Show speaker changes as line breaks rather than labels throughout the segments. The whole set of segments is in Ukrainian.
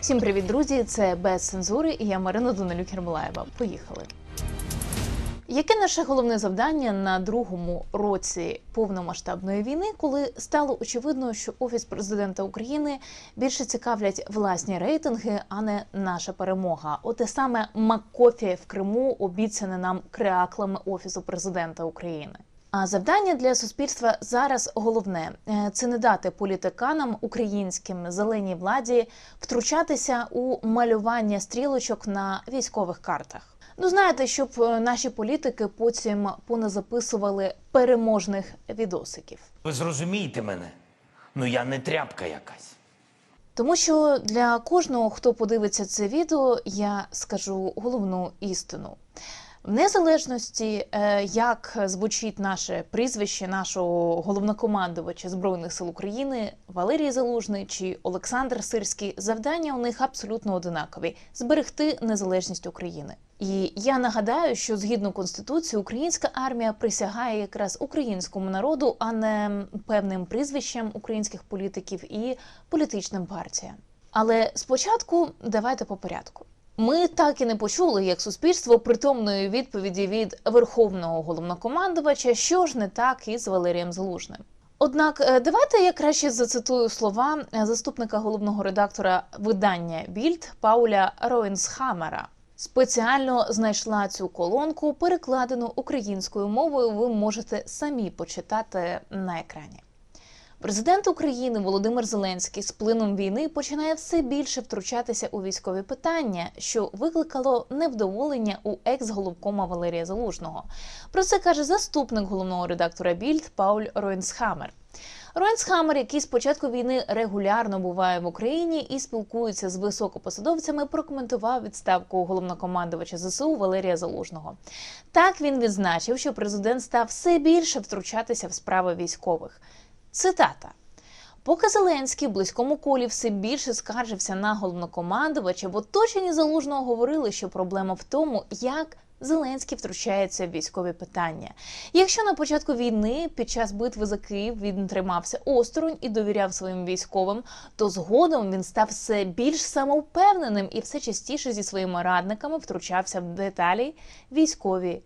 Всім привіт, друзі! Це без цензури і я Марина Данилюк Ермолаєва. Поїхали. Яке наше головне завдання на другому році повномасштабної війни, коли стало очевидно, що офіс президента України більше цікавлять власні рейтинги, а не наша перемога? Оте саме Маккофі в Криму обіцяне нам креаклами офісу президента України. А завдання для суспільства зараз головне Е, це не дати політиканам українським зеленій владі втручатися у малювання стрілочок на військових картах. Ну знаєте, щоб е, наші політики потім поназаписували переможних відосиків.
Ви зрозумієте мене? Ну я не тряпка якась.
Тому що для кожного, хто подивиться це відео, я скажу головну істину. В незалежності, е, як звучить наше прізвище нашого головнокомандувача Збройних сил України Валерій Залужний чи Олександр Сирський, завдання у них абсолютно одинакові зберегти незалежність України. І я нагадаю, що згідно конституції українська армія присягає якраз українському народу, а не певним прізвищам українських політиків і політичним партіям. Але спочатку давайте по порядку. Ми так і не почули, як суспільство притомної відповіді від верховного головнокомандувача, що ж не так із Валерієм Залужним. Однак, е, давайте я краще зацитую слова е, заступника головного редактора видання Більд Пауля Роїнсхамера. Спеціально знайшла цю колонку, перекладену українською мовою. Ви можете самі почитати на екрані. Президент України Володимир Зеленський з плином війни починає все більше втручатися у військові питання, що викликало невдоволення у екс-головкома Валерія Залужного. Про це каже заступник головного редактора Більд Пауль Ройнсхамер. Ройнсхамер, який з початку війни регулярно буває в Україні і спілкується з високопосадовцями, прокоментував відставку головнокомандувача ЗСУ Валерія Залужного. Так він відзначив, що президент став все більше втручатися в справи військових. Цитата. Поки Зеленський в близькому колі все більше скаржився на головнокомандувача, в оточенні залужного говорили, що проблема в тому, як Зеленський втручається в військові питання. Якщо на початку війни під час битви за Київ він тримався осторонь і довіряв своїм військовим, то згодом він став все більш самовпевненим і все частіше зі своїми радниками втручався в деталі військові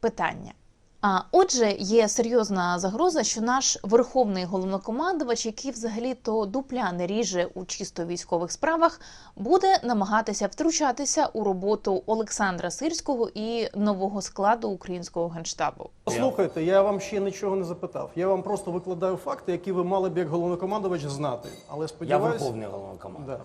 питання. А отже, є серйозна загроза, що наш верховний головнокомандувач, який взагалі то дупля не ріже у чисто військових справах, буде намагатися втручатися у роботу Олександра Сирського і нового складу українського генштабу.
Послухайте, я вам ще нічого не запитав. Я вам просто викладаю факти, які ви мали б як головнокомандувач знати. Але
Я
сподіваюся,
верховний головнокомандувач.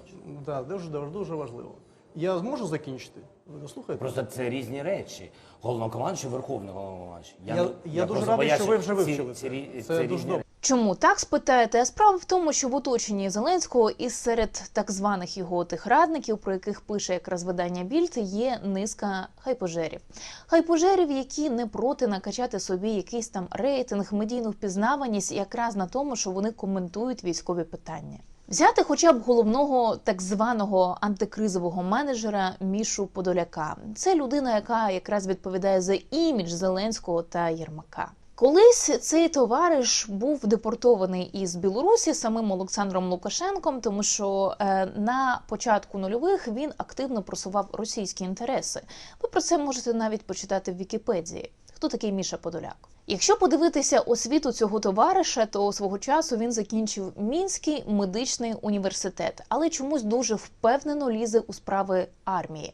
да, да, дуже, дуже важливо. Я зможу закінчити? Ви дослухаєте?
Просто це різні речі. Головнокомандуючий, верховний головнокомандуючий.
Я, я, дуже
просто
радий,
боявся,
що ви вже
ці-
вивчили
ці
це.
рі-
Це, дуже добре.
Чому так спитаєте? А Справа в тому, що в оточенні Зеленського і серед так званих його тих радників, про яких пише якраз видання Більд, є низка хайпожерів. Хайпожерів, які не проти накачати собі якийсь там рейтинг, медійну впізнаваність, якраз на тому, що вони коментують військові питання. Взяти хоча б головного так званого антикризового менеджера Мішу Подоляка. Це людина, яка якраз відповідає за імідж Зеленського та Єрмака. Колись цей товариш був депортований із Білорусі самим Олександром Лукашенком, тому що е, на початку нульових він активно просував російські інтереси. Ви про це можете навіть почитати в Вікіпедії. Хто такий Міша Подоляк? Якщо подивитися освіту цього товариша, то свого часу він закінчив Мінський медичний університет, але чомусь дуже впевнено лізе у справи армії.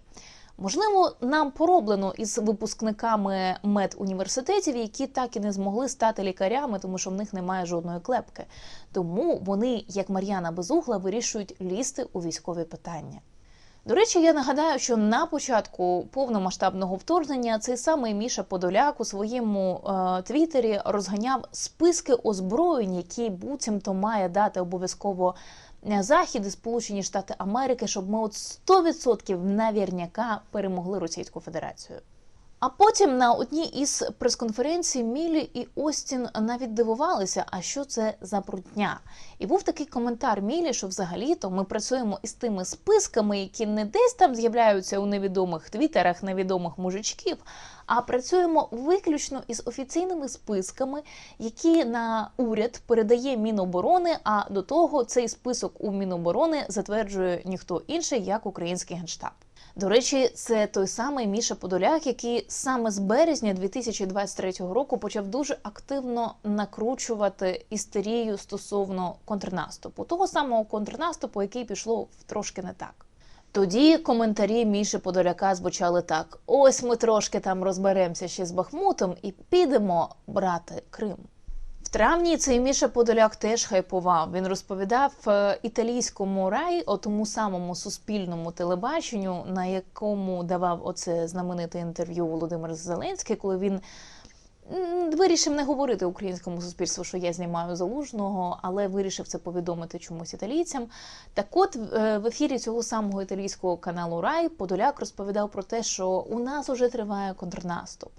Можливо, нам пороблено із випускниками медуніверситетів, які так і не змогли стати лікарями, тому що в них немає жодної клепки. Тому вони, як Мар'яна Безугла, вирішують лізти у військові питання. До речі, я нагадаю, що на початку повномасштабного вторгнення цей самий Міша Подоляк у своєму е, твіттері розганяв списки озброєнь, які буцімто має дати обов'язково е, Захід і Сполучені Штати Америки, щоб ми от 100% навірняка перемогли Російську Федерацію. А потім на одній із прес-конференцій Мілі і Остін навіть дивувалися, а що це за брудня. І був такий коментар Мілі, що взагалі-то ми працюємо із тими списками, які не десь там з'являються у невідомих твіттерах невідомих мужичків, а працюємо виключно із офіційними списками, які на уряд передає Міноборони. А до того цей список у Міноборони затверджує ніхто інший, як український генштаб. До речі, це той самий Міша Подоляк, який саме з березня 2023 року почав дуже активно накручувати істерію стосовно контрнаступу, того самого контрнаступу, який пішло трошки не так. Тоді коментарі Міші Подоляка звучали так: ось ми трошки там розберемося ще з Бахмутом і підемо брати Крим. Травні цей Міша Подоляк теж хайпував. Він розповідав е, італійському рай, о тому самому суспільному телебаченню, на якому давав оце знамените інтерв'ю Володимир Зеленський, коли він вирішив не говорити українському суспільству, що я знімаю залужного, але вирішив це повідомити чомусь італійцям. Так от е, в ефірі цього самого італійського каналу Рай Подоляк розповідав про те, що у нас уже триває контрнаступ.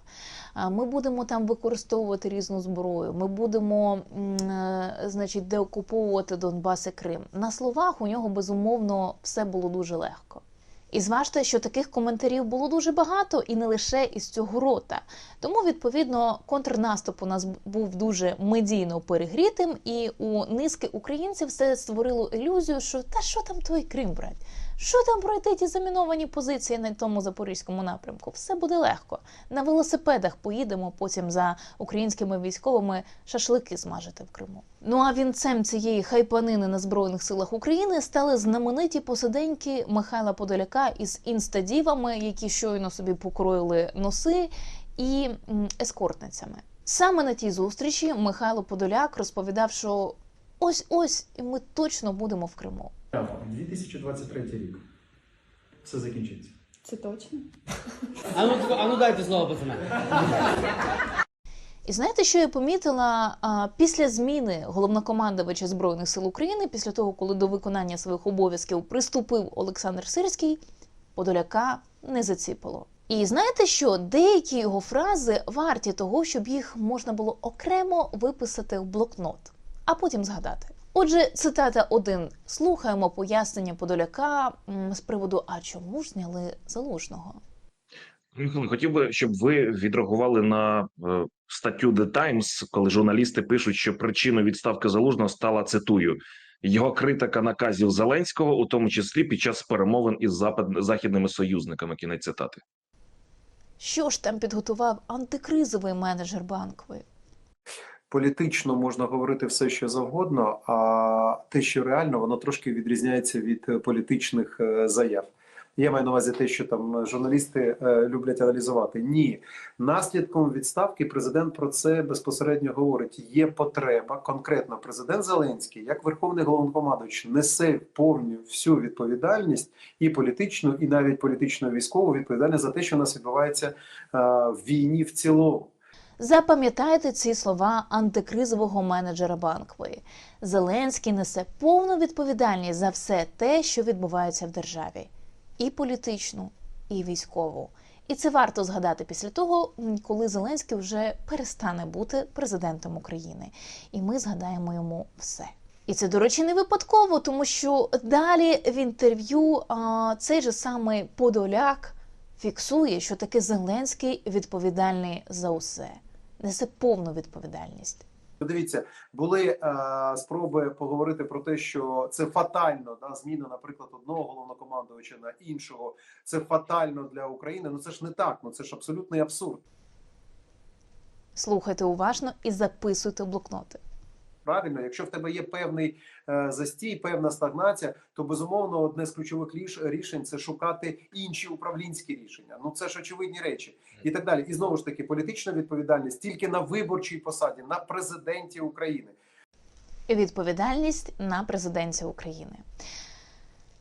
Ми будемо там використовувати різну зброю. Ми будемо, е, значить, деокуповувати Донбас і Крим. На словах у нього безумовно все було дуже легко. І зважте, що таких коментарів було дуже багато, і не лише із цього рота. Тому, відповідно, контрнаступ у нас був дуже медійно перегрітим, і у низки українців все створило ілюзію, що та що там той Крим брать? Що там пройти ті заміновані позиції на тому запорізькому напрямку? Все буде легко. На велосипедах поїдемо потім за українськими військовими шашлики смажити в Криму. Ну а вінцем цієї хайпанини на збройних силах України стали знамениті посиденьки Михайла Подоляка із інстадівами, які щойно собі покроїли носи, і ескортницями. Саме на тій зустрічі Михайло Подоляк розповідав, що ось ось і ми точно будемо в Криму.
2023 рік. Все закінчиться.
Це точно.
А ну, а ну дайте слово, пацана.
І знаєте, що я помітила а, після зміни головнокомандувача збройних сил України, після того, коли до виконання своїх обов'язків приступив Олександр Сирський, Подоляка не заціпало. І знаєте що? Деякі його фрази варті того, щоб їх можна було окремо виписати в блокнот, а потім згадати. Отже, цитата 1. Слухаємо пояснення Подоляка з приводу, а чому ж зняли залужного?
Хотів би, щоб ви відреагували на е, статтю The Times, коли журналісти пишуть, що причиною відставки залужного стала цитую його критика наказів Зеленського, у тому числі під час перемовин із запад... західними союзниками. Кінець цитати.
Що ж там підготував антикризовий менеджер банкової?
Політично можна говорити все, що завгодно, а те, що реально, воно трошки відрізняється від е, політичних е, заяв. Я маю на увазі те, що там журналісти е, люблять аналізувати. Ні, наслідком відставки президент про це безпосередньо говорить. Є потреба, конкретно президент Зеленський, як верховний головнокомандуючий, несе повну всю відповідальність і політичну, і навіть політично військову відповідальність за те, що у нас відбувається в війні в цілому.
Запам'ятайте ці слова антикризового менеджера банкової. Зеленський несе повну відповідальність за все те, що відбувається в державі, і політичну, і військову. І це варто згадати після того, коли Зеленський вже перестане бути президентом України. І ми згадаємо йому все. І це, до речі, не випадково, тому що далі в інтерв'ю цей же самий Подоляк фіксує, що таки Зеленський відповідальний за усе, несе повну відповідальність.
Дивіться, були е, спроби поговорити про те, що це фатально да, зміна, наприклад, одного головнокомандувача на іншого. Це фатально для України. Ну це ж не так. Ну це ж абсолютний абсурд.
Слухайте уважно і записуйте блокноти.
Правильно, якщо в тебе є певний е, застій, певна стагнація, то безумовно одне з ключових рішень це шукати інші управлінські рішення. Ну це ж очевидні речі, і так далі. І знову ж таки, політична відповідальність тільки на виборчій посаді, на президенті України.
Відповідальність на президенті України.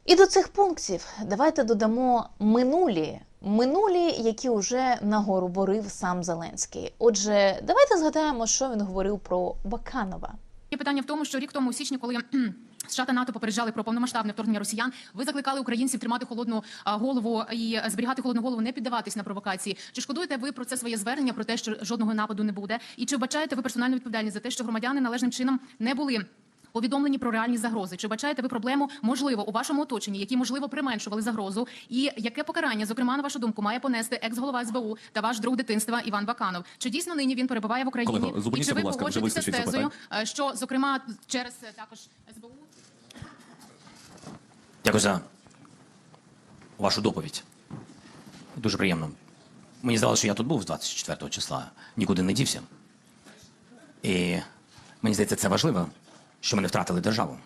І до цих пунктів давайте додамо минулі, минулі, які вже наговорив сам Зеленський. Отже, давайте згадаємо, що він говорив про Баканова.
Питання в тому, що рік тому у січні, коли США та НАТО попереджали про повномасштабне вторгнення росіян, ви закликали українців тримати холодну голову і зберігати холодну голову, не піддаватись на провокації. Чи шкодуєте ви про це своє звернення, про те, що жодного нападу не буде? І чи вбачаєте ви персональну відповідальність за те, що громадяни належним чином не були Повідомлені про реальні загрози. Чи бачаєте ви проблему, можливо, у вашому оточенні, які можливо применшували загрозу, і яке покарання, зокрема, на вашу думку, має понести екс-голова СБУ та ваш друг дитинства Іван Баканов? Чи дійсно нині він перебуває в Україні?
Колего,
і чи ви
будь ласка, вже
погоджуєтеся з
вистачить
тезою, е, що зокрема через е, також СБУ?
Дякую за вашу доповідь. Дуже приємно. Мені здалося, що я тут був з 24 числа, нікуди не дівся. І мені здається, це важливо, що ми не втратили державу.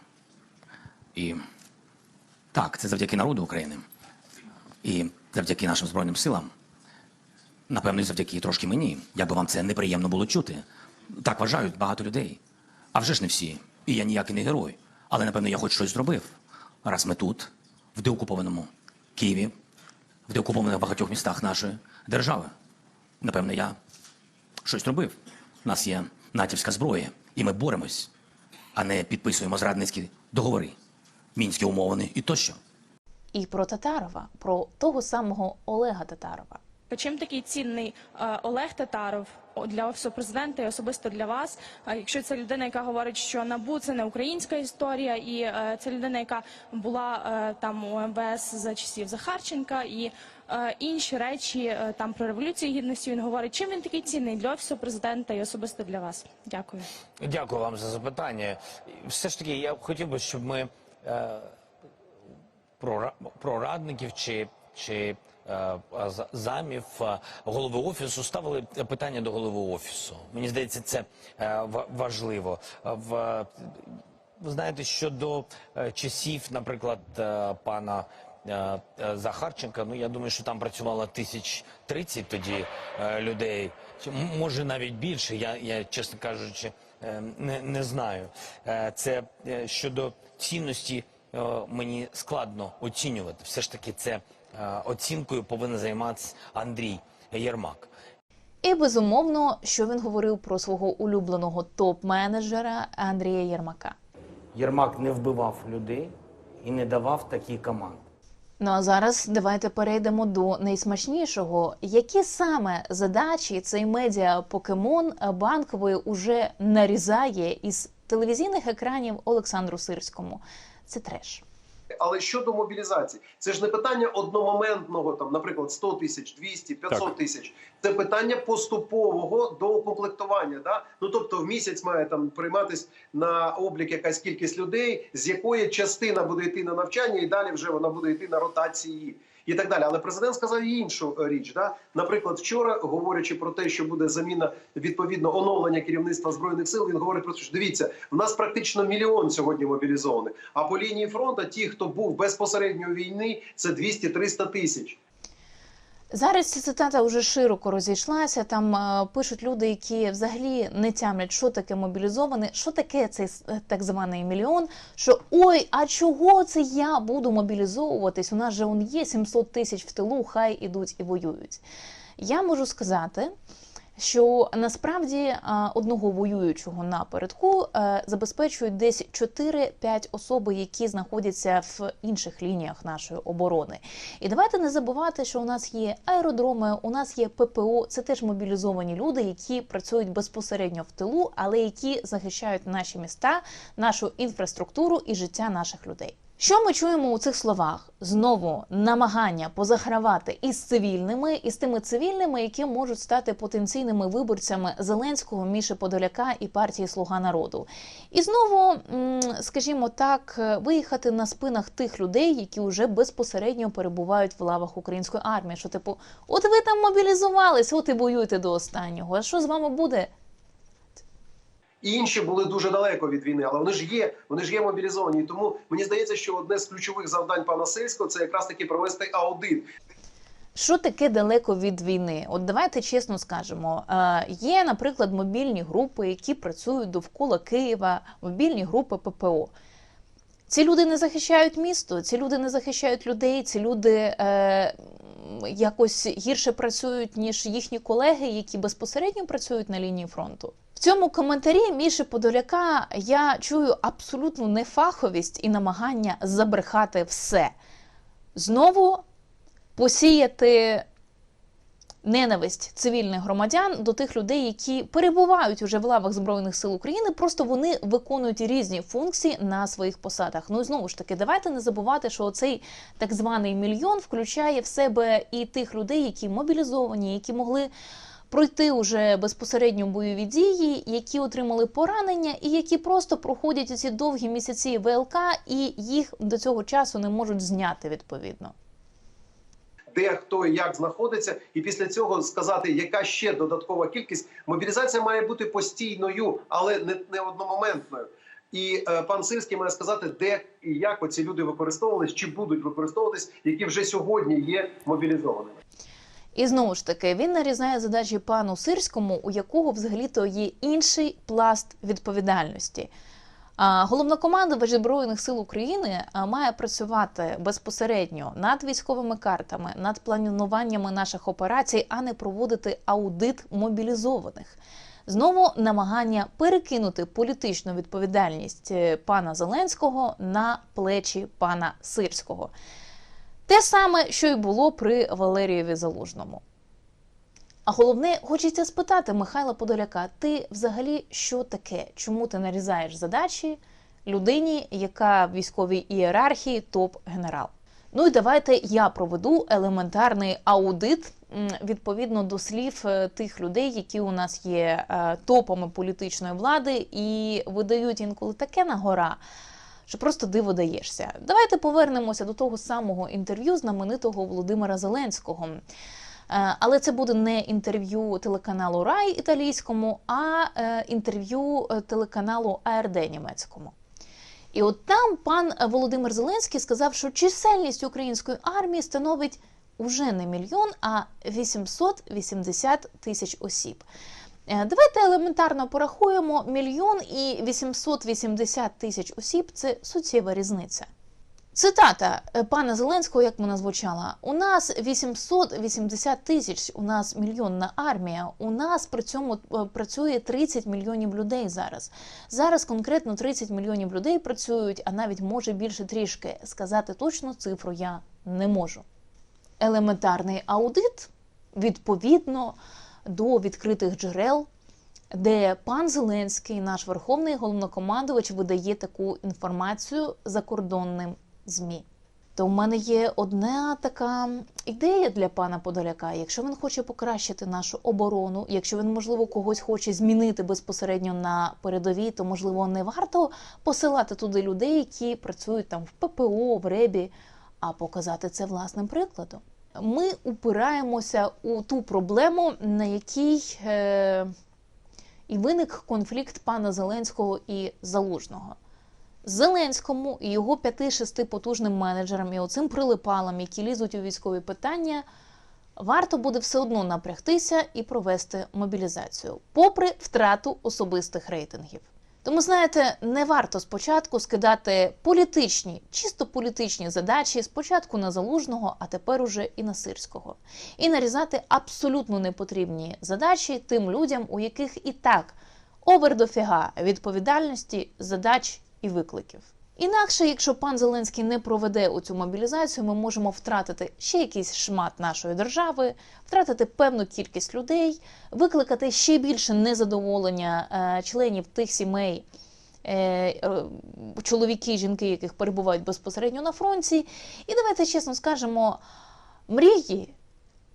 І так, це завдяки народу України. І завдяки нашим Збройним силам. Напевно, і завдяки трошки мені, як би вам це неприємно було чути. Так вважають багато людей. А вже ж не всі. І я ніякий не герой. Але, напевно, я хоч щось зробив. Раз ми тут, в деокупованому Києві, в деокупованих багатьох містах нашої держави. Напевно, я щось зробив. У нас є натівська зброя, і ми боремось, а не підписуємо зрадницькі договори, мінські умовини і тощо.
І про Татарова, про того самого Олега Татарова.
Чим такий цінний е, Олег Татаров для офісу президента і особисто для вас? Якщо це людина, яка говорить, що набу це не українська історія, і е, це людина, яка була е, там у МВС за часів Захарченка, і е, інші речі там про революцію гідності він говорить. Чим він такий цінний для офісу президента і особисто для вас? Дякую.
Дякую вам за запитання. Все ж таки, я хотів би, щоб ми про, про радників чи, чи замів е, голови офісу ставили питання до голови офісу. Мені здається, це е, ва- важливо. Е, В, ви знаєте, щодо е, часів, наприклад, е, пана е, е, Захарченка, ну я думаю, що там працювало тисяч тридцять тоді е, людей, може навіть більше. Я, я чесно кажучи, е, не, не знаю. Е, Це е, щодо цінності е, мені складно оцінювати. Все ж таки, це е, оцінкою повинен займатися Андрій Єрмак.
І безумовно, що він говорив про свого улюбленого топ-менеджера Андрія Єрмака.
Єрмак не вбивав людей і не давав такі команди.
Ну а зараз давайте перейдемо до найсмачнішого. Які саме задачі цей медіа покемон банкової уже нарізає із телевізійних екранів Олександру Сирському? Це треш.
Але щодо мобілізації, це ж не питання одномоментного, там, наприклад, 100 тисяч, 200, 500 тисяч. Це питання поступового доукомплектування. Да? Ну тобто в місяць має там прийматись на облік якась кількість людей, з якої частина буде йти на навчання, і далі вже вона буде йти на ротації. І так далі, але президент сказав іншу е, річ. Да? Наприклад, вчора, говорячи про те, що буде заміна відповідно оновлення керівництва збройних сил, він говорить про те, що дивіться, в нас практично мільйон сьогодні мобілізованих. А по лінії фронту ті, хто був безпосередньо війни, це 200-300 тисяч.
Зараз ця цитата вже широко розійшлася. Там е, пишуть люди, які взагалі не тямлять, що таке мобілізований, що таке цей е, так званий мільйон. Що ой, а чого це я буду мобілізовуватись? У нас же он є 700 тисяч в тилу, хай ідуть і воюють. Я можу сказати. Що насправді е, одного воюючого напередку е, забезпечують десь 4-5 особи, які знаходяться в інших лініях нашої оборони. І давайте не забувати, що у нас є аеродроми, у нас є ППО. Це теж мобілізовані люди, які працюють безпосередньо в тилу, але які захищають наші міста, нашу інфраструктуру і життя наших людей. Що ми чуємо у цих словах? Знову намагання позагравати із цивільними, і з тими цивільними, які можуть стати потенційними виборцями Зеленського, Міші Подоляка і партії Слуга народу. І знову, скажімо так, виїхати на спинах тих людей, які вже безпосередньо перебувають в лавах української армії. Що, типу, от ви там мобілізувались, от і воюєте до останнього. А що з вами буде?
Інші були дуже далеко від війни, але вони ж є, вони ж є мобілізовані. І тому мені здається, що одне з ключових завдань пана Сельського це якраз таки провести аудит.
Що таке далеко від війни? От давайте чесно скажемо. Е, є, наприклад, мобільні групи, які працюють довкола Києва, мобільні групи ППО. Ці люди не захищають місто, ці люди не захищають людей, ці люди е, якось гірше працюють, ніж їхні колеги, які безпосередньо працюють на лінії фронту. Цьому коментарі Міші Подоляка я чую абсолютну нефаховість і намагання забрехати все. Знову посіяти ненависть цивільних громадян до тих людей, які перебувають уже в лавах збройних сил України. Просто вони виконують різні функції на своїх посадах. Ну і знову ж таки, давайте не забувати, що цей так званий мільйон включає в себе і тих людей, які мобілізовані, які могли. Пройти уже безпосередньо бойові дії, які отримали поранення, і які просто проходять ці довгі місяці ВЛК, і їх до цього часу не можуть зняти відповідно.
де хто і як знаходиться, і після цього сказати, яка ще додаткова кількість. Мобілізація має бути постійною, але не, не одномоментною. І е, пан Сирський має сказати, де і як оці люди використовувались, чи будуть використовуватись, які вже сьогодні є мобілізованими.
І знову ж таки він нарізає задачі пану Сирському, у якого взагалі-то є інший пласт відповідальності. А Головнокомандувач Збройних сил України має працювати безпосередньо над військовими картами, над плануваннями наших операцій, а не проводити аудит мобілізованих. Знову намагання перекинути політичну відповідальність е, пана Зеленського на плечі пана Сирського. Те саме, що й було при Валерієві Залужному. А головне, хочеться спитати Михайла Подоляка: ти взагалі що таке? Чому ти нарізаєш задачі людині, яка в військовій ієрархії топ-генерал? Ну і давайте я проведу елементарний аудит відповідно до слів е, тих людей, які у нас є е, топами політичної влади, і видають інколи таке на гора, що просто диво даєшся. Давайте повернемося до того самого інтерв'ю знаменитого Володимира Зеленського. Е, Але це буде не інтерв'ю телеканалу Рай італійському, а е, інтерв'ю е, телеканалу АРД німецькому. І от там пан Володимир Зеленський сказав, що чисельність української армії становить уже не мільйон, а 880 тисяч осіб. Е, Давайте елементарно порахуємо мільйон і 880 тисяч осіб це суттєва різниця. Цитата е, пана Зеленського, як вона звучала: у нас 880 тисяч, у нас мільйонна армія. У нас при цьому е, працює 30 мільйонів людей зараз. Зараз конкретно 30 мільйонів людей працюють, а навіть може більше трішки. Сказати точну цифру я не можу. Елементарний аудит відповідно до відкритих джерел, де пан Зеленський, наш верховний головнокомандувач, видає таку інформацію закордонним ЗМІ. То в мене є одна така ідея для пана Подоляка. Якщо він хоче покращити нашу оборону, якщо він, можливо, когось хоче змінити безпосередньо на передовій, то можливо не варто посилати туди людей, які працюють там в ППО, в РЕБі, а показати це власним прикладом. Ми упираємося у ту проблему, на якій е, і виник конфлікт пана Зеленського і Залужного. Зеленському і його п'яти-шести потужним менеджерам і оцим прилипалам, які лізуть у військові питання, варто буде все одно напрягтися і провести мобілізацію, попри втрату особистих рейтингів. Тому, знаєте, не варто спочатку скидати політичні, чисто політичні задачі спочатку на залужного, а тепер уже і на сирського, і нарізати абсолютно непотрібні задачі тим людям, у яких і так овер дофіга відповідальності, задач і викликів. Інакше, якщо пан Зеленський не проведе у цю мобілізацію, ми можемо втратити ще якийсь шмат нашої держави, втратити певну кількість людей, викликати ще більше незадоволення е, членів тих сімей, е, е, чоловіки, жінки, яких перебувають безпосередньо на фронті. І давайте чесно скажемо, мрії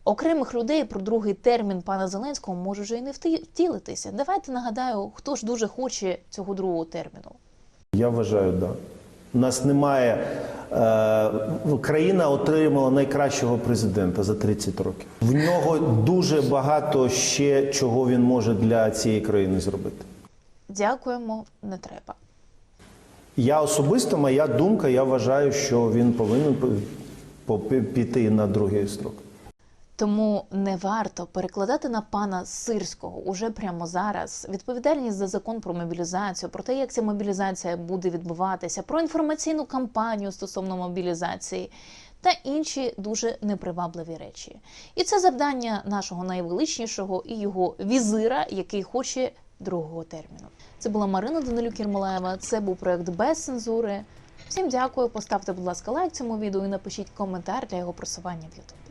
окремих людей про другий термін пана Зеленського може вже і не втілитися. Давайте нагадаю, хто ж дуже хоче цього другого терміну.
Я вважаю, так. Да. У нас немає. Е, країна отримала найкращого президента за 30 років. В нього дуже багато ще чого він може для цієї країни зробити.
Дякуємо, не треба.
Я особисто, моя думка, я вважаю, що він повинен піти на другий строк.
Тому не варто перекладати на пана Сирського уже прямо зараз відповідальність за закон про мобілізацію, про те, як ця мобілізація буде відбуватися, про інформаційну кампанію стосовно мобілізації та інші дуже непривабливі речі. І це завдання нашого найвеличнішого і його візира, який хоче другого терміну. Це була Марина Данилюк Єрмолаєва. Це був проект без цензури. Всім дякую. Поставте, будь ласка, лайк цьому відео і напишіть коментар для його просування в YouTube.